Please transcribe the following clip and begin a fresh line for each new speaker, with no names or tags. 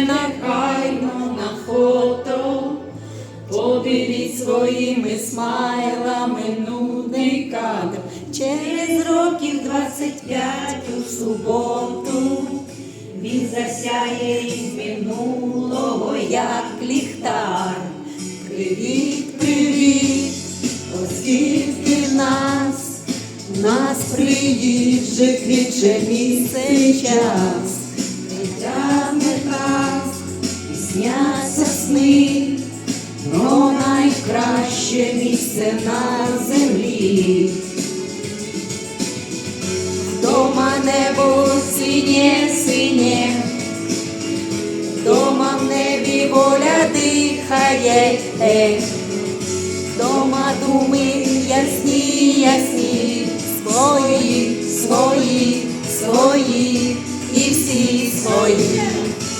нехайно на фото. Подивіть своїми смайлами нудний кадр. Через років 25 у суботу він засяє із минулого, як ліхтар. Привіт, привіт, оскільки нас, нас приїжджих віче місце час. Сни, но найкраще місце на землі. Дома небо синє, синє, дома в небі воля дихає, е. дома думи ясні, ясні, свої, свої, свої, і всі свої.